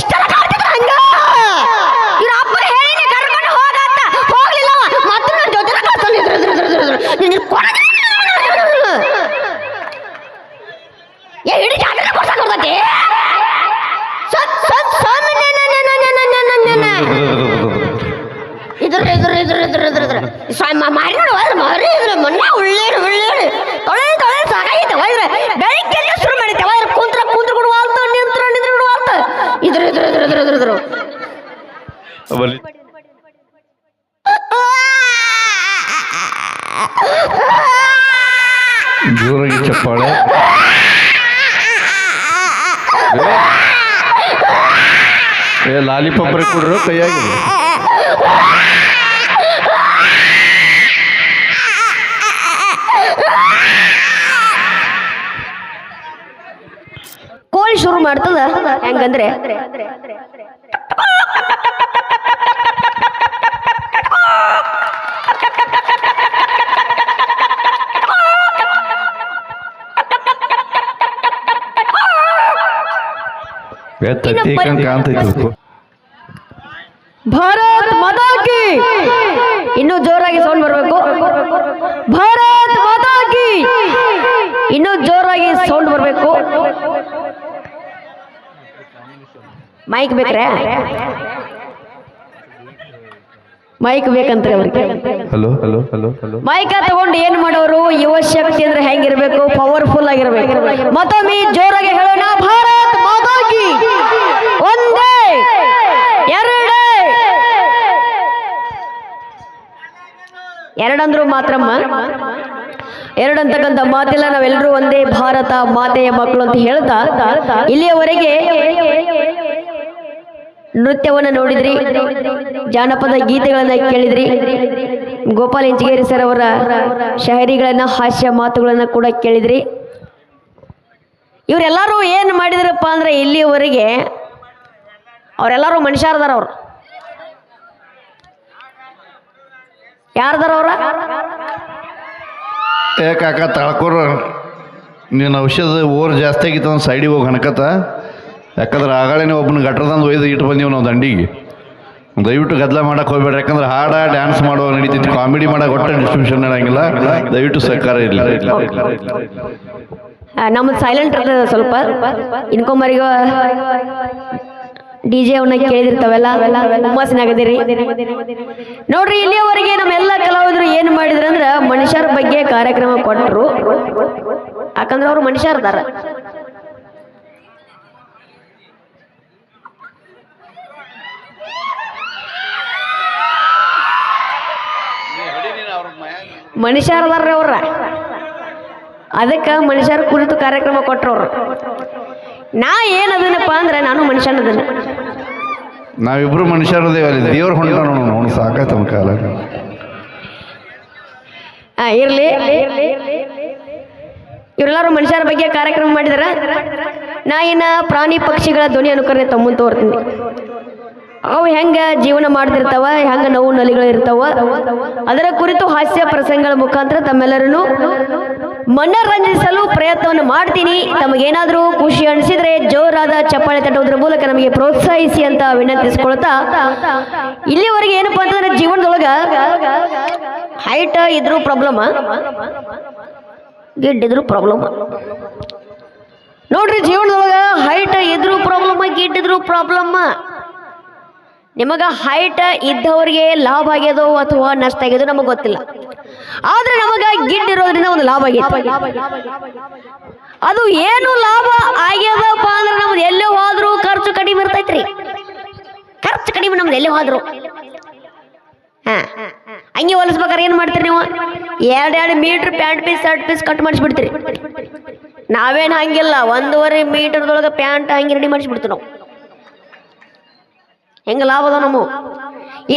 ಇಷ್ಟೆಲ್ಲ ಕಾರ್ತಿಕ ಇದ್ರ ಇದ್ರ ಇದ್ರ ಇದ್ರ ಇದ್ರ. ಸ್ವಾಮಿ ಮಾಡಿ ಮಾರಿ ಮೊನ್ನೆ ಉಳ್ಳೇರು ಉಳ್ಳೇರು ಜೋರಾಗಿ ಚಪ್ಪಾಳೆ. ಏ ಲಾಲಿಪಾಪ್ ಕೊಡ್ರು ಕೈಯಾಗಿ ಕೋಳಿ ಶುರು ಮಾಡ್ತದ ಹೆಂಗಂದ್ರೆ? ಭಾರತ್ ಮದಾಕಿ! ಇನ್ನೂ ಜೋರಾಗಿ ಸೌಂಡ್ ಬರಬೇಕು. ಭಾರತ್ ಮದಾಕಿ! ಇನ್ನೂ ಜೋರಾಗಿ ಸೌಂಡ್ ಬರಬೇಕು. ಮೈಕ್ ಬೇಕ್ರೆ? ಮೈಕ್ ಬೇಕಂತ್ರಿ ಅವ್ರಿಗೆ. ಹಲೋ ಹಲೋ ಹಲೋ ಹಲೋ ಮೈಕ ತಗೊಂಡು ಏನ್ ಮಾಡೋರು? ಯುವ ಶಕ್ತಿ ಅಂದ್ರೆ ಹೆಂಗಿರ್ಬೇಕು? ಪವರ್ಫುಲ್ ಆಗಿರ್ಬೇಕು. ಮತ್ತೊಮ್ಮೆ ಜೋರಾಗಿ ಹೇಳೋಣ. ಭಾರತ್ ಮಾತಾ ಎರಡಂದ್ರು ಮಾತ್ರಮ್ಮ ಎರಡಂತಕ್ಕಂಥ ಮಾತಿಲ್ಲ, ನಾವೆಲ್ಲರೂ ಒಂದೇ ಭಾರತ, ಮಾತೆಯ ಮಕ್ಕಳು ಅಂತ ಹೇಳ್ತಾ, ಇಲ್ಲಿಯವರೆಗೆ ನೃತ್ಯವನ್ನು ನೋಡಿದ್ರಿ, ಜಾನಪದ ಗೀತೆಗಳನ್ನ ಕೇಳಿದ್ರಿ. ಗೋಪಾಲ್ ಇಂಚಗೇರಿ ಸರ್ ಅವರ ಶಹರಿಗಳನ್ನ, ಹಾಸ್ಯ ಮಾತುಗಳನ್ನ ಕೂಡ ಕೇಳಿದ್ರಿ. ಇವರೆಲ್ಲರೂ ಏನು ಮಾಡಿದ್ರಪ್ಪ ಅಂದ್ರೆ ಇಲ್ಲಿಯವರೆಗೆ ಅವರೆಲ್ಲರೂ ಮನುಷ್ಯರದಾರ ಅವ್ರು. ಯಾರದಾರ ಅವ್ರ? ಏ ಕಾಕ ತಳ್ಕೊರ ನೀನು ಔಷಧ ಓರ್ ಜಾಸ್ತಿ ಆಗಿತ್ತು ಒಂದು ಸೈಡಿಗೆ ಹೋಗಿ ಹಣಕತ್ತ. ಯಾಕಂದ್ರೆ ಆಗಳೇನೆ ಒಬ್ಬನ ಗಟ್ರದಂದು ಒಯ್ದು ಇಟ್ಟು ಬಂದೀವಿ ನಾವು ದಂಡಿಗೆ. ದಯವಿಟ್ಟು ಗದ್ದಲ ಮಾಡಕ್ಕೆ ಹೋಗ್ಬೇಡ್ರಿ. ಯಾಕಂದ್ರೆ ಹಾಡ ಡ್ಯಾನ್ಸ್ ಮಾಡುವ ನಡೀತಿತ್ತು ಕಾಮಿಡಿ ಮಾಡಕ್ಕೆ ಒಟ್ಟೆ ಡಿಸ್ಟ್ರಿಬ್ಯೂಷನ್ ಇರಂಗಿಲ್ಲ. ದಯವಿಟ್ಟು ಸರ್ಕಾರ ಇಲ್ಲ ನಮ್ಮದು ಸೈಲೆಂಟ್ ಸ್ವಲ್ಪ. ಇನ್ಕೊಂಬರಿಗ ಡಿ ಜೆ ಅವನ್ನ ಕೇಳಿದಿರ್ತಾವೆಲ್ಲ ಹುಮ್ಮಸ್ಸಿನಾಗದಿರಿ ನೋಡ್ರಿ ಇಲ್ಲಿಯವರೆಗೆ ನಮ್ಮೆಲ್ಲ ಕಲಾವಿದರು ಏನು ಮಾಡಿದ್ರಂದ್ರ ಮನುಷ್ಯರ ಬಗ್ಗೆ ಕಾರ್ಯಕ್ರಮ ಕೊಟ್ಟರು ಯಾಕಂದ್ರೆ ಅವರು ಮನುಷ್ಯರದಾರ ಮನುಷ್ಯರದಾರ್ರಿ ಅವ್ರ. ಅದಕ್ಕೆ ಮನುಷ್ಯರ ಕುರಿತು ಕಾರ್ಯಕ್ರಮ ಕೊಟ್ಟರವ್ರು ನಾ ಏನದನಪ್ಪ ಅಂದ್ರೆ ನಾನು ಮನುಷ್ಯನದನ್ನ ನಾವಿಬ್ರು ಮನುಷ್ಯರದೇವ ಅಲ್ಲಿ ದೇವ್ರ ಹೊಂಟ ನೋಡು ಸಾಕಾಯ್ತು ನಮ್ಮ ಕಾಲ. ಆ, ಇರ್ಲಿ. ಇವರೆಲ್ಲರೂ ಮನುಷ್ಯರ ಬಗ್ಗೆ ಕಾರ್ಯಕ್ರಮ ಮಾಡಿದಾರ? ನಾ ಇನ್ನ ಪ್ರಾಣಿ ಪಕ್ಷಿಗಳ ಧ್ವನಿ ಅನುಕರಣೆ ತಮ್ಮನ್ ತೋರ್ತೀನಿ. ಅವು ಹೆಂಗ ಜೀವನ ಮಾಡ್ತಿರ್ತಾವ ಹೆಂಗ ನೋವು ನಲಿಗಳು ಇರ್ತಾವ ಅದರ ಕುರಿತು ಹಾಸ್ಯ ಪ್ರಸಂಗಗಳ ಮುಖಾಂತರ ತಮ್ಮೆಲ್ಲರನ್ನು ಮನರಂಜಿಸಲು ಪ್ರಯತ್ನವನ್ನು ಮಾಡ್ತೀನಿ. ತಮಗೇನಾದರೂ ಖುಷಿ ಅನಿಸಿದ್ರೆ ಜೋರಾದ ಚಪ್ಪಾಳೆ ತಟ್ಟುವುದರ ಮೂಲಕ ನಮಗೆ ಪ್ರೋತ್ಸಾಹಿಸಿ ಅಂತ ವಿನಂತಿಸ್ಕೊಳ್ತಾ ಇಲ್ಲಿವರೆಗೆ ಏನಪ್ಪಾ ಅಂತಂದ್ರೆ ಜೀವನದೊಳಗ ಹೈಟ್ ಇದ್ರೂ ಪ್ರಾಬ್ಲಮ್ ಗಿಡ್ ಇದ್ರೂ ಪ್ರಾಬ್ಲಮ್ ನೋಡ್ರಿ ಜೀವನದೊಳಗ ಹೈಟ್ ಇದ್ರೂ ಪ್ರಾಬ್ಲಮ್ ಗಿಡ್ ಇದ್ರೂ ಪ್ರಾಬ್ಲಮ್ ನಿಮಗ ಹೈಟ್ ಇದ್ದವರಿಗೆ ಲಾಭ ಆಗ್ಯದೋ ಅಥವಾ ನಷ್ಟ ಆಗ್ಯದೋ ನಮಗೆ ಗೊತ್ತಿಲ್ಲ. ಆದ್ರೆ ನಮಗ ಗಿಡ್ ಇರೋದ್ರಿಂದ ಒಂದು ಲಾಭ ಆಗೈತೆ. ಅದು ಏನು ಲಾಭ ಆಗ್ಯದಪ್ಪ ಅಂದ್ರೆ ನಮ್ದು ಎಲ್ಲೇ ಹೋದ್ರು ಖರ್ಚು ಕಡಿಮೆ ಇರ್ತೈತ್ರಿ. ಖರ್ಚು ಕಡಿಮೆ ನಮ್ದು ಎಲ್ಲೇ ಹೋದ್ರು. ಹಾ, ಹಂಗೆ ಹೊಲಿಸ್ಬೇಕಾರೆ ಏನು ಮಾಡ್ತೀರಿ ನೀವು? ಎರಡು ಎರಡು metre pant piece shirt piece cut ಮಾಡಿಸ್ಬಿಡ್ತೀರಿ. ನಾವೇನು ಹಂಗಿಲ್ಲ, ಒಂದೂವರೆ ಮೀಟರ್ದೊಳಗೆ ಪ್ಯಾಂಟ್ ಹಂಗೆ ರೆಡಿ ಮಾಡಿಸ್ಬಿಡ್ತೀವಿ ನಾವು. ಹೆಂಗ ಲಾಭ ಅದ ನಮ್ಮ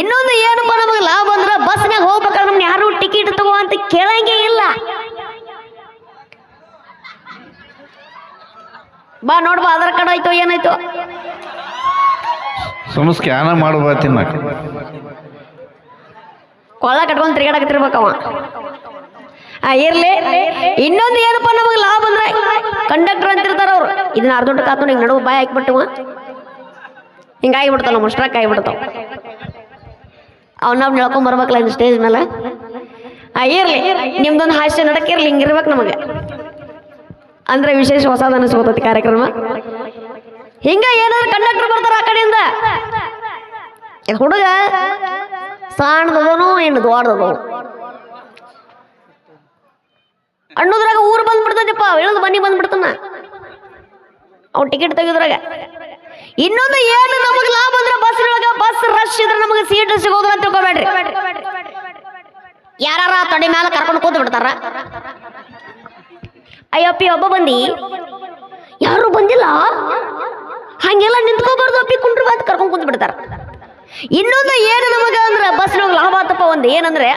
ಇನ್ನೊಂದು ಏನಪ್ಪ ನಮಗೆ ಲಾಭ ಅಂದ್ರೆ ಬಸ್ನಾಗ ಹೋಗ್ಬೇಕಾದ್ರೆ ನಮ್ಗೆ ಯಾರು ಟಿಕೆಟ್ ತಗೋ ಅಂತ ಕೇಳಂಗೇ ಇಲ್ಲ. ಬಾ ನೋಡ್ಬಾ ಆಧಾರ್ ಕಾರ್ಡ್ ಆಯ್ತು ಏನಾಯ್ತು? ಸುಮ್ಮ ಸ್ಕ್ಯಾನ ಮಾಡ್ಬಾತೀನಿ ನಾ ಕೊಳ್ಳ ಕಟ್ಕೊಂಡು ತಿರ್ಗಾಡಕತ್ತಿರ್ಬೇಕವ ಆ ಇರ್ಲಿ. ಇನ್ನೊಂದು ಏನಪ್ಪ ನಮಗೆ ಲಾಭ ಅಂದ್ರೆ ಕಂಡಕ್ಟರ್ ಅಂತಿರ್ತಾರ ಅವ್ರು. ಇದನ್ನ ಅರ್ಧ ಕಾತು ಹಿಂಗೆ ನಡುವು ಬಾಯಿ ಹಾಕ್ಬಿಟ್ಟವ ಹಿಂಗಾಗಿ ಬಿಡ್ತಾವ ನಮ್ಮ ಸ್ಟ್ರಕ್ ಆಗಿಬಿಡ್ತಾವ ಅವನ್ನ ನಡ್ಕೊಂಡ್ ಬರ್ಬೇಕಲ್ಲ ಇನ್ನು ಸ್ಟೇಜ್ ಮೇಲೆ ಇರ್ಲಿ, ನಿಮ್ದೊಂದು ಹಾಸ್ಯ ನಡಕ್ ಇರ್ಲಿ ಹಿಂಗಿರ್ಬೇಕು ನಮಗೆ. ಅಂದ್ರೆ ವಿಶೇಷ ಹೊಸದ ಅನಿಸ್ಕೋತೈತಿ ಕಾರ್ಯಕ್ರಮ. ಹಿಂಗ ಏನಾದ್ರು ಕಂಡಕ್ಟರ್ ಬರ್ತಾರ ಆ ಕಡೆಯಿಂದ? ಹುಡುಗ ಸಣ್ಣದದನು ಏನು ದೊಡ್ಡದನು ಅಣ್ಣದ್ರಾಗ ಊರು ಬಂದ್ಬಿಡ್ತೈತಿಪ್ಪ, ಇಳಿದು ಮನೆ ಬಂದ್ಬಿಡ್ತಾನ. ಅವ್ನು ಟಿಕೆಟ್ ತೆಗೆದ್ರಾಗ. ಇನ್ನೊಂದು ಏನು ನಮಗೆ ಲಾಭ ಅಂದ್ರೆ ಬಸ್ ಒಳಗ ಬಸ್ ರಶ್ ಇದ್ರೆ ನಮಗೆ ಸೀಟ್ ಸಿಗೋದ್ರ ಅಂತ ತಿಳ್ಕೊಬೇಡ್ರಿ. ಯಾರ ತೊಡೆ ಮ್ಯಾಲ ಕರ್ಕೊಂಡು ಕೂತ್ ಬಿಡ್ತಾರ? ಅಯ್ಯಪ್ಪಿ ಒಬ್ಬ ಬಂದಿ. ಯಾರು ಬಂದಿಲ್ಲ? ಹಂಗೆಲ್ಲ ನಿಂತ್ಕೋಬಾರ್ದು ಅಪ್ಪಿ, ಕುಂಡ್ರು ಅಂತ ಕರ್ಕೊಂಡು ಕೂತ್ ಬಿಡ್ತಾರ. ಇನ್ನೊಂದು ಏನು ನಮಗೆ ಅಂದ್ರೆ ಬಸ್ ಲಾಭ ಆತಪ್ಪ, ಒಂದು ಏನಂದ್ರೆ,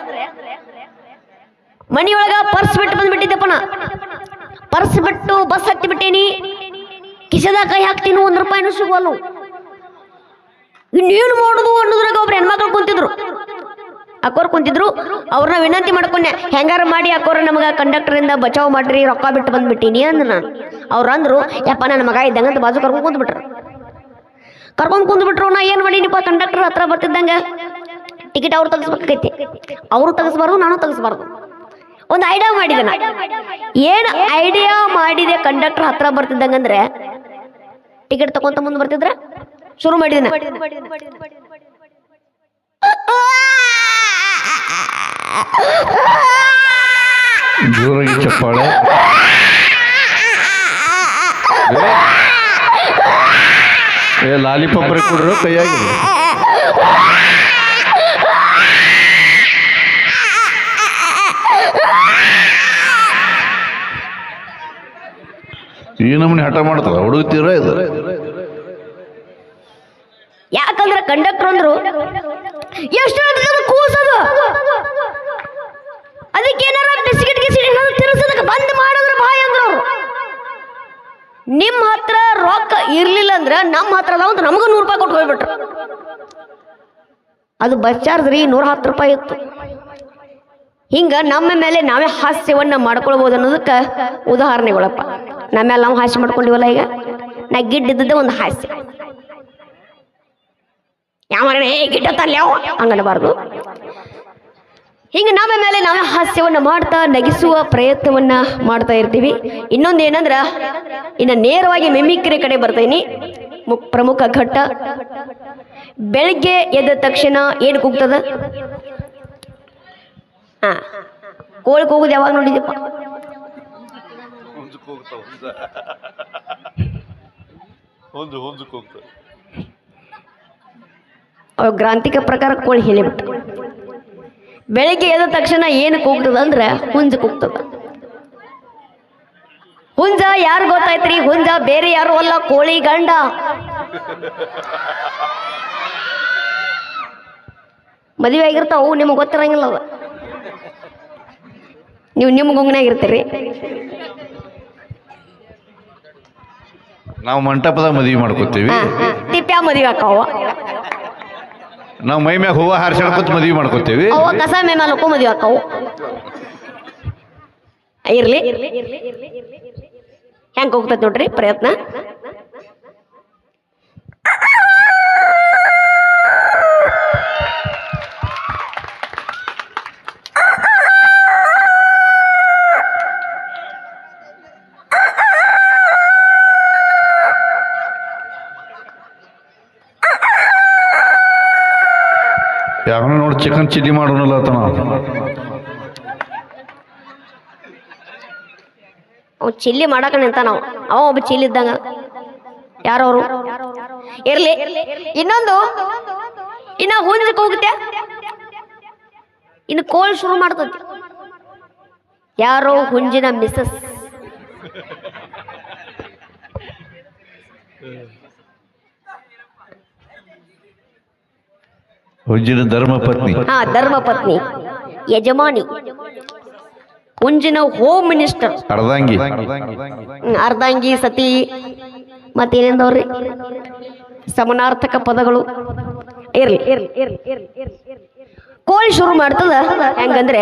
ಮನಿಯೊಳಗ ಪರ್ಸ್ ಬಿಟ್ಟು ಬಂದ್ಬಿಟ್ಟಿದ್ದಪ್ಪನ. ಪರ್ಸ್ ಬಿಟ್ಟು ಬಸ್ ಹತ್ತಿ ಬಿಟ್ಟೇನಿ. ಕಿಸೆದಾಗ ಕೈ ಹಾಕ್ತೀನಿ, ಒಂದ್ ರೂಪಾಯಿನೂ ಸಿಗೋಲ್ಲ. ಇನ್ನೇನು ಮಾಡುದು ಅನ್ನೋದ್ರಾಗ ಒಬ್ರು ಹೆಣ್ಮಕ್ಳು ಕುಂತಿದ್ರು. ಅಕ್ಕೋರ್ ಕುಂತಿದ್ರು, ಅವ್ರನ್ನ ವಿನಂತಿ ಮಾಡ್ಕೊಂಡೆ, ಹೆಂಗಾರ ಮಾಡಿ ಅಕ್ಕೋರ, ನಮಗ ಕಂಡಕ್ಟರಿಂದ ಬಚಾವ್ ಮಾಡ್ರಿ, ರೊಕ್ಕ ಬಿಟ್ಟು ಬಂದ್ಬಿಟ್ಟಿನಿ ಅಂದ ನಾನು ಅವ್ರು ಅಂದ್ರು, ಯಪ್ಪ ನನ್ನ ಮಗ ಇದ್ದಂಗಂತ ಬಾಜು ಕರ್ಕೊಂಡ್ ಕುಂದ್ಬಿಟ್ರು ಕರ್ಕೊಂಡ್ ಕುಂದ್ಬಿಟ್ರು ನಾ ಏನ್ ಮಾಡೀನಿಪ್ಪ ಕಂಡಕ್ಟರ್ ಹತ್ರ ಬರ್ತಿದ್ದಂಗ? ಟಿಕೆಟ್ ಅವ್ರು ತೆಗಿಸ್ಬೇಕಾಗೈತಿ. ಅವರು ತೆಗಿಸ್ಬಾರ್ದು, ನಾನು ತೆಗಿಸ್ಬಾರ್ದು. ಒಂದು ಐಡಿಯಾ ಮಾಡಿದೆ ನಾ. ಏನು ಐಡಿಯಾ ಮಾಡಿದೆ ಕಂಡಕ್ಟರ್ ಹತ್ರ ಬರ್ತಿದ್ದಂಗಂದ್ರೆ ಟಿಕೆಟ್ ತಗೊಂತ ಮುಂದೆ ಬರ್ತಿದ್ರ? ಶುರು ಮಾಡಿದೆ. ಜೋರಾಗಿ ಚಪ್ಪಾಳೆ. ಏ ಲಾಲಿಪಾಪ್ ಕೊಡ್ರು ಕೈಯಾಗಿದೆ. ಈ ನಮ್ಮನೆ ಹಠ ಮಾಡ್ತದ ಹುಡುಗತೀರ ಇದು. ಯಾಕಂದ್ರೆ ಕಂಡಕ್ಟರ್ ಅಂದ್ರು, ಎಷ್ಟು ಕೂಸದು ಅದಕ್ಕೆ ಏನಾರ ಬಂದ್ ನಿಮ್ಮ ಹತ್ರ ರೊಕ್ಕ ಇರ್ಲಿಲ್ಲ ಅಂದ್ರೆ ನಮ್ಮ ಹತ್ರ ಅದಾವ ಅಂತ ನಮಗೂ ನೂರು ರೂಪಾಯಿ ಕೊಟ್ಟು ಹೋಗ್ಬಿಟ್ರು. ಅದು ಬಸ್ ಚಾರ್ಜ್ ರೀ ನೂರ ಹತ್ತು ರೂಪಾಯಿ ಇತ್ತು. ಹಿಂಗ ನಮ್ಮ ಮೇಲೆ ನಾವೇ ಹಾಸ್ಯವನ್ನ ಮಾಡ್ಕೊಳ್ಬೋದು ಅನ್ನೋದಕ್ಕೆ ಉದಾಹರಣೆಗಳಪ್ಪ. ನಮ್ಮ ಮೇಲೆ ನಾವು ಹಾಸ್ಯ ಮಾಡ್ಕೊಂಡಿವಲ್ಲ ಈಗ? ನಾ ಗಿಡ್ಡಿದ್ದೆ ಒಂದು ಹಾಸ್ಯ. ಯಾವ ಹೇ ಗಿಡ್ಡ ತಲ್ಯಾವ ಹಂಗನಬಾರ್ದು. ಹಿಂಗೆ ನಮ್ಮ ಮೇಲೆ ನಾವೇ ಹಾಸ್ಯವನ್ನ ಮಾಡ್ತಾ ನಗಿಸುವ ಪ್ರಯತ್ನವನ್ನ ಮಾಡ್ತಾ ಇರ್ತೀವಿ. ಇನ್ನೊಂದು ಏನಂದ್ರ, ಇನ್ನು ನೇರವಾಗಿ ಮಿಮಿಕ್ರಿ ಕಡೆ ಬರ್ತೀನಿ. ಪ್ರಮುಖ ಘಟ್ಟ ಬೆಳಿಗ್ಗೆ ಎದ್ದ ತಕ್ಷಣ ಏನು ಕೂಗ್ತದ? ಹಾ. ಕೋಳಿ ಕೂಗುದು ಯಾವಾಗ ನೋಡಿದಪ್ಪ ಅವ್ರ ಗ್ರಾಂಥಿಕ ಪ್ರಕಾರ ಕೋಳಿ ಹೇಳಿಬಿಟ್ಟು ಬೆಳಿಗ್ಗೆ ಎದ್ದ ತಕ್ಷಣ ಏನು ಕೂಗ್ತದ ಅಂದ್ರೆ ಹುಂಜ ಕೂಗ್ತದ ಹುಂಜ ಯಾರು ಗೊತ್ತಾಯ್ತ್ರಿ? ಹುಂಜ ಬೇರೆ ಯಾರು ಅಲ್ಲ ಕೋಳಿ ಗಂಡ. ಮದುವೆ ಆಗಿರ್ತಾವು ನಿಮಗೆ ಗೊತ್ತಿರಂಗಿಲ್ಲ ಅವ. ನೀವು ನಿಮ್ಮ ಗುಂಗ್ನಾಗ ಇರ್ತೀರಿ. ನಾವು ಮಂಟಪದ ಮದುವೆ ಮಾಡ್ಕೋತೀವಿ. ತಿಪ್ಪ್ಯಾ ಮದುವೆ ಆಕಾವ ನಾವು ಮೈ ಮ್ಯಾಗ ಹೂವ ಹಾರಿಸ್ಕೊತ ಮದುವೆ ಮಾಡ್ಕೋತೀವಿ. ಅವ ಕಸ ಮೇಮಲ್ಕೋ ಮದುವೆ ಆಕಾವು ಇರ್ಲಿ. ಹೆಂಗ್ ಹೋಗ್ತದೆ ನೋಡ್ರಿ ಪ್ರಯತ್ನ. ಯಾವನ ನೋಡಿ ಚಿಕನ್ ಚಿಲ್ಲಿ ಮಾಡೋನಲ್ಲ ತನ ಅವ್ ಚಿಲ್ಲಿ ಮಾಡಕ ನಿಂತ ನಾವು. ಅವ ಒಬ್ಬ ಚಿಲ್ಲಿ ಇದ್ದಂಗ. ಯಾರವರು? ಇರ್ಲಿ. ಇನ್ನೊಂದು. ಇನ್ನ ಹುಂಜಕ್ ಹೋಗುತ್ತೆ. ಇನ್ನು ಕೋಲ್ ಶುರು ಮಾಡ್ತತಿ ಯಾರೋ ಹುಂಜಿನ ಮಿಸಸ್ ಹುಜ್ಜಿನ ಧರ್ಮ ಪತ್ನಿ. ಹಾ ಧರ್ಮ ಪತ್ನಿ. ಯಜಮಾನಿ. ಹುಂಜಿನ ಹೋಮ್ ಮಿನಿಸ್ಟರ್ ಅರ್ಧಂಗಿ. ಹ್ಮ್, ಅರ್ಧಾಂಗಿ ಸತಿ ಮತ್ತೇನೆಂದವ್ರಿ ಸಮನಾರ್ಥಕ ಪದಗಳು. ಇರ್ಲಿ ಇರ್ಲಿ ಇರ್ಲಿ ಇರ್ಲಿ ಇರ್ಲಿ. ಕೋಳಿ ಶುರು ಮಾಡ್ತದ? ಹೆಂಗಂದ್ರೆ?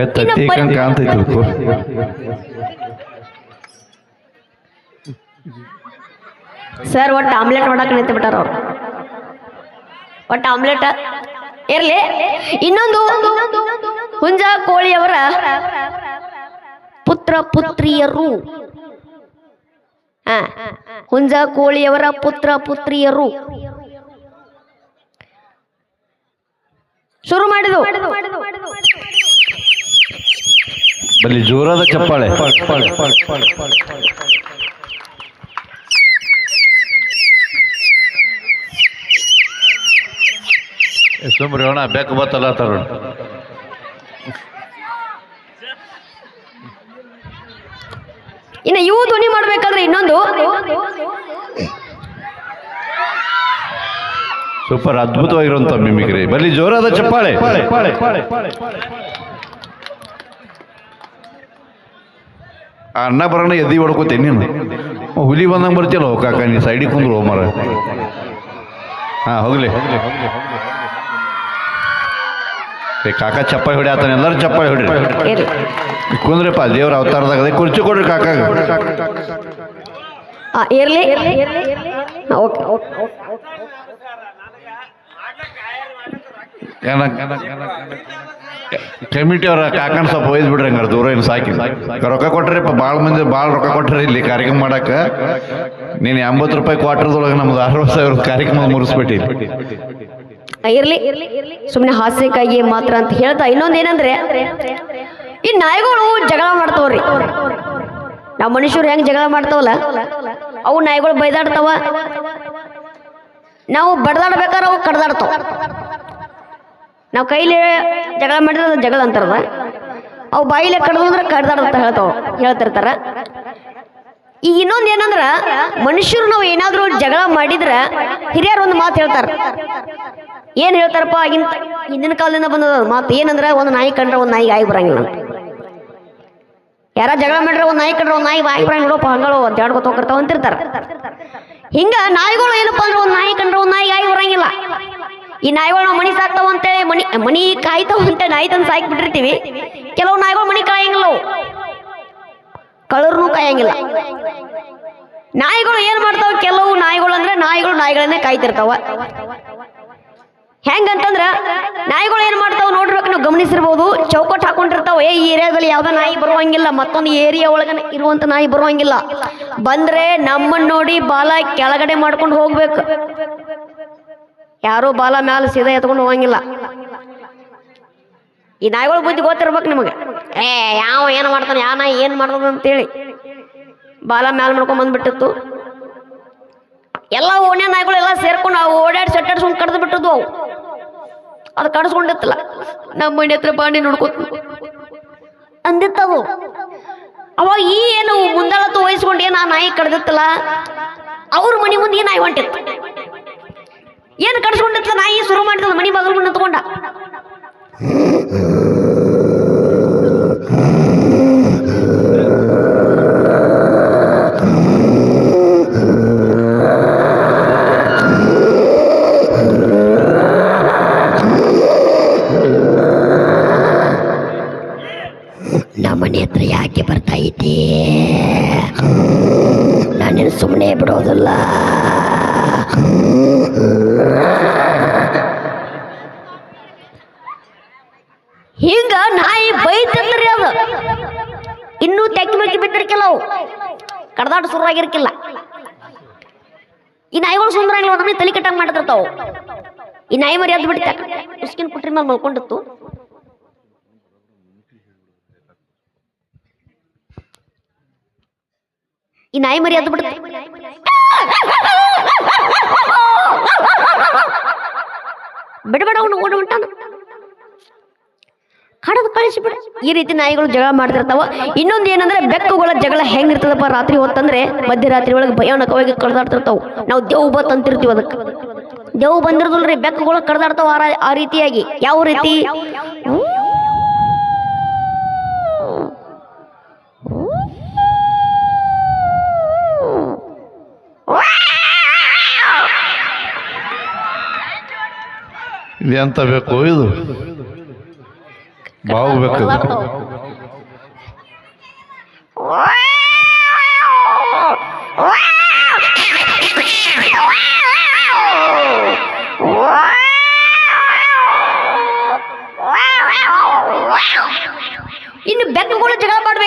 ಏ ತತ್ತಿ ಕಂಗ್ ಕಾಣ್ತೈತಿ ಅದಕ್ಕೂ. ಸರ್ ಒಟ್ಟು ಆಮ್ಲೆಟ್ ಮಾಡಕ್ ನಿಂತು ಬಿಟ್ಟಾರ ಅವ್ರು. ಒಟ್ಟು ಆಮ್ಲೆಟ್ ಇರ್ಲಿ. ಇನ್ನೊಂದು ಹುಂಜ ಕೋಳಿಯವರ ಪುತ್ರ ಪುತ್ರಿಯರು. ಹಾ ಹುಂಜ ಕೋಳಿಯವರ ಪುತ್ರ ಪುತ್ರಿಯರು. ಶುರು ಮಾಡಿದು ಬಲ್ಲಿ ಜೋರಾದ ಚಪ್ಪಾಳೆ. ಸುಮ್ರಿ ಅಣ್ಣ ಬೆಕ್ಕ ಬತ್ತಲ್ಲ ತರೋಣ. ಇನ್ನು ಇವು ಧ್ವನಿ ಮಾಡ್ಬೇಕಾದ್ರೆ ಇನ್ನೊಂದು. ಸೂಪರ್ ಅದ್ಭುತವಾಗಿರುವಂತ ಮಿಮಿಕ್ರಿ. ಬಲ್ಲಿ ಜೋರಾದ ಚಪ್ಪಾಳೆ. ಆ ಅಣ್ಣ ಬರೋಣ ಎದ್ದಿ ಹೊಡ್ಕೋತೇನೆ ನೀನು. ಹುಲಿ ಬಂದಂಗೆ ಬರ್ತಿಯಲ್ಲ ಹೋ ಕಾಕ ನೀ ಸೈಡಿಗೆ ಕುಂದ್ರು ಹೋಮರ ಹಾಂ ಹೋಗ್ಲಿ. ಏ ಕಾಕ ಚಪ್ಪಾಳಿ ಹೊಡಿ ಆತಾನೆ ಎಲ್ಲರೂ ಚಪ್ಪಾಳಿ ಹೊಡಿ ಕುಂದ್ರಪ್ಪ ದೇವ್ರ ಅವತಾರದಾಗ ಅದೇ ಕುರ್ಚಿ ಕೊಡ್ರಿ ಇರ್ಲಿ. ಓಕೆ. ಕಮಿಟಿ ಅವ್ರ ಕಾಕನ್ ಸ್ವಲ್ಪ ಒಯ್ದು ಬಿಡ್ರಿ ಹಂಗಾರೆ, ದೂರ ಏನು ಸಾಕಿ ರೊಕ್ಕ ಕೊಟ್ರಿಪ್ಪ ಭಾಳ ಮಂದಿ ಭಾಳ ರೊಕ್ಕ ಕೊಟ್ರಿ ಇಲ್ಲಿ ಕಾರ್ಯಕ್ರಮ ಮಾಡಕ್ಕ ನೀನು ಎಂಬತ್ತು ರೂಪಾಯಿ ಕ್ವಾರ್ಟರ್ದೊಳಗೆ ನಮ್ದು ಅರವತ್ತು ಸಾವಿರ ಕಾರ್ಯಕ್ರಮ ಮುಗಿಸ್ಬಿಟ್ಟಿ ಇರ್ಲಿ. ಸುಮ್ಮನೆ ಹಾಸ್ಯಕ್ಕಾಗಿ ಮಾತ್ರ ಅಂತ ಹೇಳ್ತಾ ಇನ್ನೊಂದು ಏನಂದ್ರೆ, ಈ ನಾಯಿಗಳು ಜಗಳ ಮಾಡ್ತಾವ್ರಿ. ನಾವು ಮನುಷ್ಯರು ಹೆಂಗ್ ಜಗಳ ಮಾಡ್ತಾವಲ್ಲ, ಅವು ನಾಯಿಗಳು ಬೈದಾಡ್ತಾವ. ನಾವು ಬಡ್ದಾಡ್ಬೇಕಾದ್ರೆ ಅವು ಕಡ್ದಾಡ್ತಾವ. ನಾವು ಕೈಲಿ ಜಗಳ ಮಾಡಿದ್ರೆ ಅದು ಜಗಳ ಅಂತಾರದ ಅವು ಬಾಯಿಲೆ ಕಡ್ದು ಅಂದ್ರೆ ಕಡ್ದಾಡ್ತ ಹೇಳ್ತಾವ, ಹೇಳ್ತಿರ್ತಾರ. ಈಗ ಇನ್ನೊಂದು ಏನಂದ್ರ, ಮನುಷ್ಯರು ನಾವು ಏನಾದ್ರೂ ಜಗಳ ಮಾಡಿದ್ರ ಹಿರಿಯರು ಒಂದು ಮಾತು ಹೇಳ್ತಾರ. ಏನ್ ಹೇಳ್ತಾರಪ್ಪ ಆಗಿನ ಹಿಂದಿನ ಕಾಲದಿಂದ ಬಂದದ ಮಾತು ಏನಂದ್ರ, ಒಂದು ನಾಯಿ ಕಂಡ್ರೆ ಒಂದು ನಾಯಿ ಗಾಯಿ ಬರಂಗಿಲ್ಲ ಅಂತ. ಯಾರ ಜಗಳ ಮಾಡ್ರೆ ಒಂದು ನಾಯಿ ಕಂಡ್ರೆ ಒಂದು ನಾಯಿ ಬಾಯಿ ಬರಂಗ್ ನೋಡಪ್ಪ ಹಂಗಳು ಹೋಗಿರ್ತಾವ ಅಂತಿರ್ತಾರ. ಹಿಂಗ ನಾಯಿಗಳು ಏನಪ್ಪ ಅಂದ್ರೆ ಒಂದು ನಾಯಿ ಕಂಡ್ರೆ ಒಂದು ನಾಯಿ ಗಾಯಿ ಬರಂಗಿಲ್ಲ. ಈ ನಾಯಿಗಳು ನಾವು ಮನಿ ಸಾಕ್ತಾವ ಅಂತೇಳಿ ಮನಿ ಮನಿ ಕಾಯ್ತಾವ ಅಂತ ನಾಯಿ ತಂದು ಸಾಕಿ ಬಿಟ್ಟಿರ್ತೀವಿ ಕೆಲವು ನಾಯಿಗಳು ಮನಿ ಕಾಯಂಗಿಲ್ಲ ಕಳರ್ನು ಕಾಯಂಗಿಲ್ಲ. ನಾಯಿಗಳು ಏನ್ ಮಾಡ್ತಾವ? ಕೆಲವು ನಾಯಿಗಳು ಅಂದ್ರೆ ನಾಯಿಗಳು ನಾಯಿಗಳನ್ನೇ ಕಾಯ್ತಿರ್ತಾವ. ಹೆಂಗಂತಂದ್ರ ನಾಯಿಗಳು ಏನ್ ಮಾಡ್ತಾವ ನೋಡ್ಬೇಕು ನಾವು ಗಮನಿಸಿರ್ಬೋದು. ಚೌಕಟ್ ಹಾಕೊಂಡಿರ್ತಾವ. ಏ, ಈ ಏರಿಯಾದಲ್ಲಿ ಯಾವ್ದೋ ನಾಯಿ ಬರುವಂಗಿಲ್ಲ. ಮತ್ತೊಂದು ಏರಿಯಾ ಒಳಗನೆ ಇರುವಂತ ನಾಯಿ ಬರುವಂಗಿಲ್ಲ. ಬಂದ್ರೆ ನಮ್ಮನ್ನ ನೋಡಿ ಬಾಲ ಕೆಳಗಡೆ ಮಾಡ್ಕೊಂಡು ಹೋಗ್ಬೇಕು. ಯಾರು ಬಾಲ ಮ್ಯಾಲ ಸೀದಾ ಎತ್ಕೊಂಡು ಹೋಗಂಗಿಲ್ಲ. ಈ ನಾಯಿಗಳ ಬುದ್ಧಿ ಗೊತ್ತಿರ್ಬೇಕು ನಿಮಗೆ. ಏ, ಯಾವ ಏನು ಮಾಡ್ತಾನೆ, ಯಾವ ನಾಯಿ ಏನು ಮಾಡ್ತಾನೆ ಅಂತೇಳಿ. ಬಾಲ ಮ್ಯಾಲ ಮಾಡ್ಕೊಂಡ್ ಬಂದ್ಬಿಟ್ಟಿತ್ತು. ಎಲ್ಲ ಓಣ್ಯ ನಾಯಿಗಳು ಎಲ್ಲ ಸೇರ್ಕೊಂಡು ಅವು ಓಡಾಡಿ ಸೆಟ್ಟಾಡ್ಸ್ಕೊಂಡು ಕಡ್ದು ಬಿಟ್ಟದ್ದು ಅವು. ಅದು ಕಡಿಸ್ಕೊಂಡಿತ್ತಲ್ಲ. ನಮ್ಮ ಮನೆ ಹತ್ರ ಬಾಂಡಿ ನೋಡ್ಕೊತ ಅಂದಿತ್ತವು. ಅವಾಗ ಈ ಏನು ಮುಂದಾಳತ್ತು ವಹಿಸ್ಕೊಂಡು ಏನು ಆ ನಾಯಿ ಕಡ್ದಿತ್ತಲ್ಲ, ಅವ್ರ ಮನೆ ಮುಂದೆ ಈ ನಾಯಿ ಹೊಂಟಿತ್ತು. ಏನು ಕಡ್ಸ್ಕೊಂಡಿತ್ತಲ್ಲ ನಾಯಿ ಶುರು ಮಾಡಿದ ಮನಿ ಬಾಗಿಲು ಮುಂದೆ ನಿಂತ್ಕೊಂಡ ನಮ್ಮನೆ ಹತ್ರ ಯಾಕೆ ಬರ್ತಾ ಇದ್ದೆ ನಾನು ಸುಮ್ಮನೆ ಬಿಡೋದಿಲ್ಲ ಹಿಂಗ ನಾಯಿ ಬೈತಂದ್ರಿ ಅದು ಇನ್ನೂ ತೆಕ್ಕಿ ಮೆಕ್ಕಿ ಬಿದ್ದಿರ್ಕಿಲ್ಲ ಅವು ಕಡ್ದಾಟ ಶುರುವಾಗಿರ್ಕಿಲ್ಲ ಈ ನಾಯಿಗಳು ಸುಂದರಂಗಿಲ್ಲ ನಮಗೆ ತಲೆ ಈ ನಾಯಿ ಮರಿ ಅದ್ ಬಿಡ್ತ ಉಸ್ಕಿನ ಕುಟ್ರಿ ಮೇಲೆ ಮಲ್ಕೊಂಡಿತ್ತು ಈ ನಾಯಿ ಮರಿ ಅದ್ ಬಿಡುತ್ತೆ ಬಿಡಬೇಡ ಅವನು ಓಡಿ ಕಡದು ಕಳಿಸಿಬಿಡ ಈ ರೀತಿ ನಾಯಿಗಳು ಜಗಳ ಮಾಡ್ತಿರ್ತಾವ ಇನ್ನೊಂದು ಏನಂದ್ರೆ ಬೆಕ್ಕುಗಳ ಜಗಳ ಹೆಂಗಿರ್ತದಪ್ಪ ರಾತ್ರಿ ಹೊತ್ತಂದ್ರೆ ಮಧ್ಯರಾತ್ರಿ ಒಳಗೆ ಭಯಾನಕವಾಗಿ ಕಡ್ದಾಡ್ತಿರ್ತಾವ ನಾವು ದೇವ್ ಬತ್ ಅಂತಿರ್ತೀವಿ ಅದಕ್ಕೆ ದೇವ್ ಬಂದಿರದಲ್ರಿ ಬೆಕ್ಕುಗಳು ಕಡ್ದಾಡ್ತಾವ ಆ ಆ ರೀತಿಯಾಗಿ. ಯಾವ ರೀತಿ? ಇದು ಎಂತ ಬೇಕು ಇದು? ಬಾವು ಬೇಕು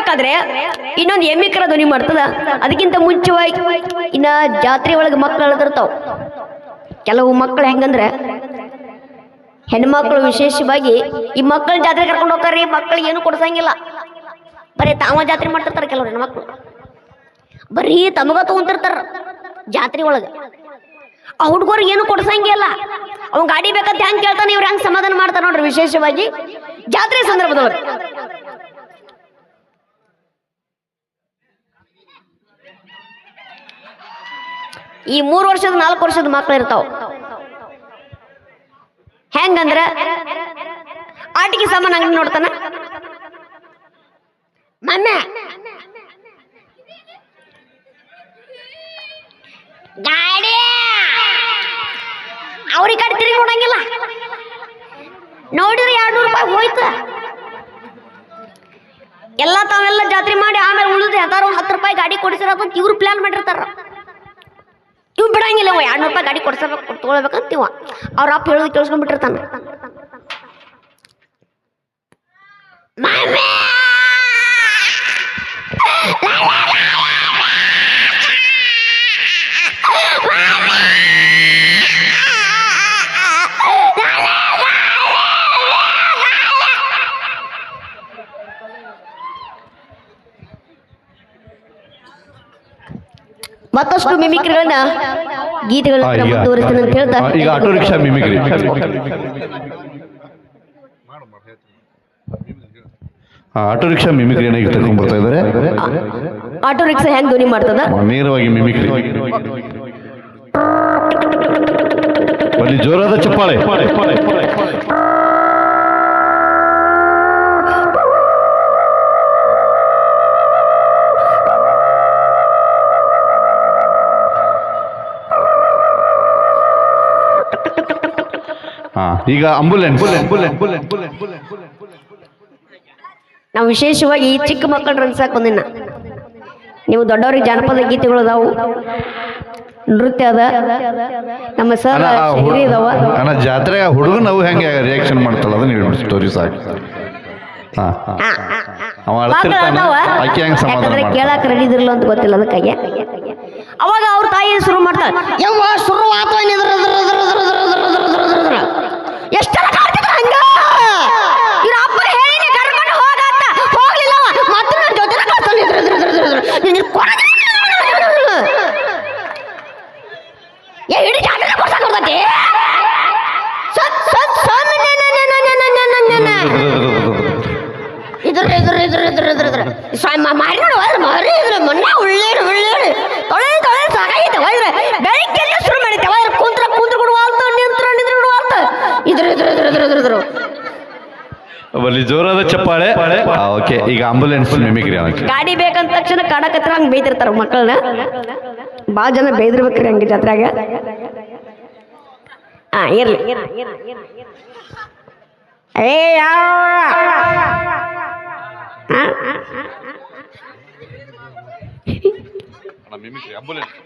ಮಾಡ್ಬೇಕಾದ್ರೆ ಇನ್ನೊಂದು ಎಮ್ಮಿಕರ ಧ್ವನಿ ಮಾಡ್ತದ. ಅದಕ್ಕಿಂತ ಮುಂಚೆವಾಗಿ ಇನ್ನ ಜಾತ್ರೆ ಒಳಗೆ ಮಕ್ಕಳು ಅಳದಿರ್ತಾವ ಕೆಲವು ಮಕ್ಕಳು ಹೆಂಗಂದ್ರೆ ಹೆಣ್ಮಕ್ಳು ವಿಶೇಷವಾಗಿ ಈ ಮಕ್ಕಳ ಜಾತ್ರೆ ಕರ್ಕೊಂಡು ಹೋಗ್ತಾರ್ರಿ ಮಕ್ಕಳಿಗೆ ಏನು ಕೊಡ್ಸಂಗಿಲ್ಲ. ಬರೀ ತಾವ ಜಾತ್ರೆ ಮಾಡ್ತಿರ್ತಾರೆ ಕೆಲವ್ರು ಹೆಣ್ಮಕ್ಳು. ಬರೀ ತಮಗ ತಗೊಂತಿರ್ತಾರ ಜಾತ್ರೆ ಒಳಗೆ. ಆ ಹುಡುಗರಿಗೆ ಏನು ಕೊಡ್ಸಂಗಿಲ್ಲ. ಅವ್ನ್ ಗಾಡಿ ಬೇಕಂತ ಹೆಂಗ್ ಕೇಳ್ತಾನೆ ಇವ್ರು ಹೆಂಗ್ ಸಮಾಧಾನ ಮಾಡ್ತಾರ ನೋಡ್ರಿ ವಿಶೇಷವಾಗಿ ಜಾತ್ರೆ ಸಂದರ್ಭದೊಳಗೆ ಈ ಮೂರು ವರ್ಷದ, ನಾಲ್ಕು ವರ್ಷದ ಮಕ್ಳು ಇರ್ತಾವ. ಹೆಂಗಂದ್ರ ಆಟಿಕೆ ಸಾಮಾನು ಅಂಗಡಿ ನೋಡ್ತಾನ? ಮಮ್ಮ, ಗಾಡಿ ಅವ್ರಿಗೆ ಕಡೆ ತಿರುಗಿ ನೋಡಂಗಿಲ್ಲ ನೋಡಿದ್ರೆ ಎರಡ್ನೂರು ರೂಪಾಯಿ ಹೋಯ್ತು. ಎಲ್ಲ ತಾವೆಲ್ಲ ಜಾತ್ರೆ ಮಾಡಿ ಆಮೇಲೆ ಉಳಿದ್ರೆ ಯಾವ್ದಾರು ಹತ್ತು ರೂಪಾಯಿ ಗಾಡಿ ಕೊಡಿಸಿರೋದು ಇವ್ರು ಪ್ಲಾನ್ ಮಾಡಿರ್ತಾರ. ಇವ್ ಬಿಡಂಗಿಲ್ಲ ಇವ ಎರಡ್ನೂರು ರೂಪಾಯಿ ಗಾಡಿ ಕೊಡ್ಸಬೇಕು ತೊಗೊಳ್ಬೇಕಂತ ಇವ ಅವ್ರ ಅಪ್ಪ ಹೇಳೋದು ಕೇಳಿಸ್ಕೊಂಡ್ಬಿಟ್ಟಿರ್ತಾನ ಮಾಮಿ! ಮತ್ತಷ್ಟು ಮಿಮಿಕ್ರಿಗಳನ್ನ ಗೀತೆಗಳನ್ನ ಈಗ ಅಂತ ಹೇಳ್ತಾ ಈಗ auto rickshaw mimicry. Auto rickshaw ಮಿಮಿಕ್ರಿಯನ್ನು ಈಗ ತಗೊಂಡ್ ಬರ್ತಾ ಇದಾರೆ. ಆಟೋ ರಿಕ್ಷಾ ಹೆಂಗ್ ಧ್ವನಿ ಮಾಡ್ತದ? ನೇರವಾಗಿ ಮಿಮಿಕ್ರಿ. ಅಲ್ಲಿ ಜೋರಾದ ಚಪ್ಪಾಳೆ. ಈಗ ಅಂಬುಲೆನ್ಸ್ ನಾವು ವಿಶೇಷವಾಗಿ ಚಿಕ್ಕ ಮಕ್ಕಳು ರಂಗ್ಸಕ್ ಬಂದಿನ. ನೀವು ದೊಡ್ಡವ್ರಿಗೆ ಜಾನಪದ ಗೀತೆಗಳು ಅದಾವು. ನೃತ್ಯ ಅದ. ನಮ್ಮ ಸರ್ ಇದಾವ ಜಾತ್ರೆ ಹುಡುಗ ನಾವು ಹೆಂಗೆ ರಿಯಾಕ್ಷನ್ ಮಾಡ್ತಾಳ? ಅದನ್ನ ಹೇಳ್ಬಿಡಿ ಸ್ಟೋರಿ ಕೇಳಕ್ ರೆಡಿ ಇದ್ರಲ್ಲ ಅಂತ ಗೊತ್ತಿಲ್ಲ ಅದಕ್ಕಾಗಿ. ಅವಾಗ ಅವ್ರ ತಾಯಿ ಶುರು ಮಾಡ್ತಾರೆ ಶುರು ಆತ ಇದ್ರ ಇದ್ರ ಇದ್ರ ಇದ್ರ ಇದ್ರ ಇದ್ರ ಸ್ವಾಮಿ ಮಾರಿ ನೋಡು ಅದ್ರ ಮಾರಿ ಇದ್ರ ಮೊನ್ನೆ ಉಳ್ಳೇಡು ಉಳ್ಳೇಡು ತೊಳೆ ತೊಳೆ ಸಾಕಾಗೈತೆ ಹೋದ್ರೆ ಬೆಳಿಗ್ಗೆ ಶುರು ಮಾಡಿತ್ತೆ ಹೋದ್ರೆ ಕುಂತ್ರ ಕುಂತ್ರ ಕೊಡುವಾಲ್ತ ನಿಂತ್ರ ನಿಂತ್ರ ಕೊಡುವಾಲ್ತ ಇದ್ರ ಇದ್ರ ಇದ್ರ ಇದ್ರ ಇದ್ರ ಇದ್ರ ಅಲ್ಲಿ ಜೋರಾದ ಚಪ್ಪಾಳೆ. ಓಕೆ ಈಗ ಆಂಬುಲೆನ್ಸ್ ಮಿಮಿಕ್ರಿ ಅನ್ನಕ್ಕೆ ಗಾಡಿ ಬೇಕಂತ ತಕ್ಷಣ ಕಾಡಕತ್ರ ಹಂಗೆ ಬೈತಿರ್ತಾರ ಮಕ್ಕಳನ್ನ ಭಾಳ ಜನ ಬೈದಿರ್ಬೇಕ್ರಿ ಹಂಗೆ ಜಾತ್ರೆಗ ಹಾ ಇರ್ಲಿ. ಏ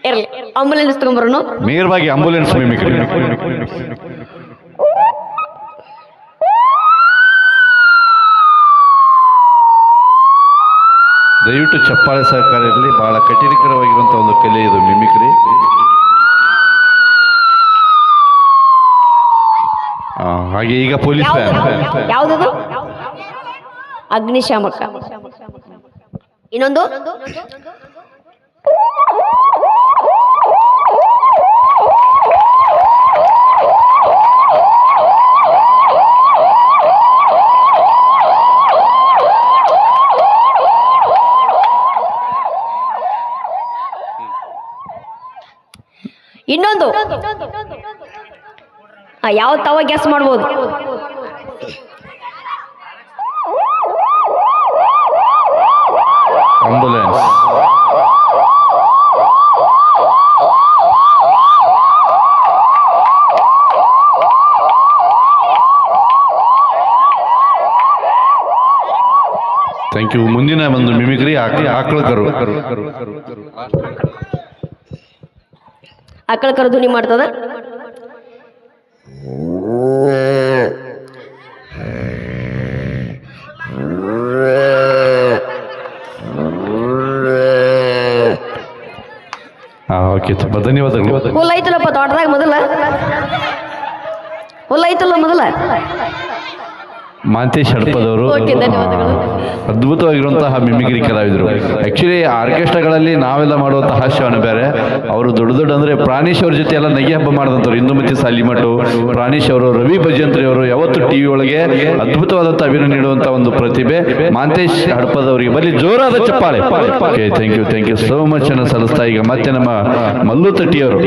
ಇರ್ಲಿ. ಆಂಬುಲೆನ್ಸ್ ತಗೊಂಬರೋನು ನೇರವಾಗಿ ಆಂಬುಲೆನ್ಸ್ ಮಿಮಿಕ್ರಿ ದಯವಿಟ್ಟು ಚಪ್ಪಾಳೆ ಸಹಕಾರ ಇರಲಿ. ಬಹಳ ಕಠಿಣಕರವಾಗಿರುವಂಥ ಒಂದು ಕಲೆ ಇದು ಮಿಮಿಕ್ರಿ. ಹಾಗೆ ಈಗ ಪೊಲೀಸ್ ಅಗ್ನಿಶಾಮಕ. ಇನ್ನೊಂದು? ಇನ್ನೊಂದು. ಯಾವ ತವ ಗ್ಯಾಸ್ ಮಾಡ್ಬೋದು? ಥ್ಯಾಂಕ್ ಯು ಮುಂದಿನ ಒಂದು ಮಿಮಿಕ್ರಿ ಆಕಳು ಆಕಳ ಕರು ಆಕಳ ಕರು ಧ್ವನಿ ಮಾಡ್ತದ? ಓಕೆ ತುಂಬ ಧನ್ಯವಾದಗಳು. ಐತಲ್ಲಪ್ಪ ತೋಟದಾಗ ಮೊದಲ? ಹುಲ್ ಐತಲ್ಲ ಮೊದಲ? ಮಾಂತೇಶ್ ಹಡಪದವರು ಅದ್ಭುತವಾಗಿರುವಂತಹ ಮಿಮಿಕ್ರಿ ಕಲಾವಿದರು. ಆಕ್ಚುಲಿ ಆರ್ಕೆಸ್ಟ್ರಾಗಳಲ್ಲಿ ನಾವೆಲ್ಲ ಮಾಡುವಂತಹ ಹಾಸ್ಯವನ್ನು ಬೇರೆ. ಅವರು ದೊಡ್ಡ ದೊಡ್ಡ ಅಂದ್ರೆ ಪ್ರಾಣೇಶ್ ಅವ್ರ ಜೊತೆ ಎಲ್ಲ ನಗೆ ಹಬ್ಬ ಮಾಡಿದಂಥವ್ರು. ಇಂದುಮತಿ ಸಾಲಿಮಠು ಪ್ರಾಣೇಶ್ ಅವರು ರವಿ ಭಜಂತ್ರಿ ಅವರು ಯಾವತ್ತು ಟಿವಿ ಒಳಗೆ ಅದ್ಭುತವಾದಂತಹ ಅಭಿನಯ ನೀಡುವಂತ ಒಂದು ಪ್ರತಿಭೆ ಮಾಂತೇಶ್ ಹಡಪದವರಿಗೆ. ಬರಲಿ ಜೋರಾದ ಚಪ್ಪಾಳೆ. Okay thank you thank you so much ಅನ್ನ ಸಲ್ಲಿಸ್ತಾ ಈಗ ಮತ್ತೆ ನಮ್ಮ ಮಲ್ಲು ತಟ್ಟಿಯವರು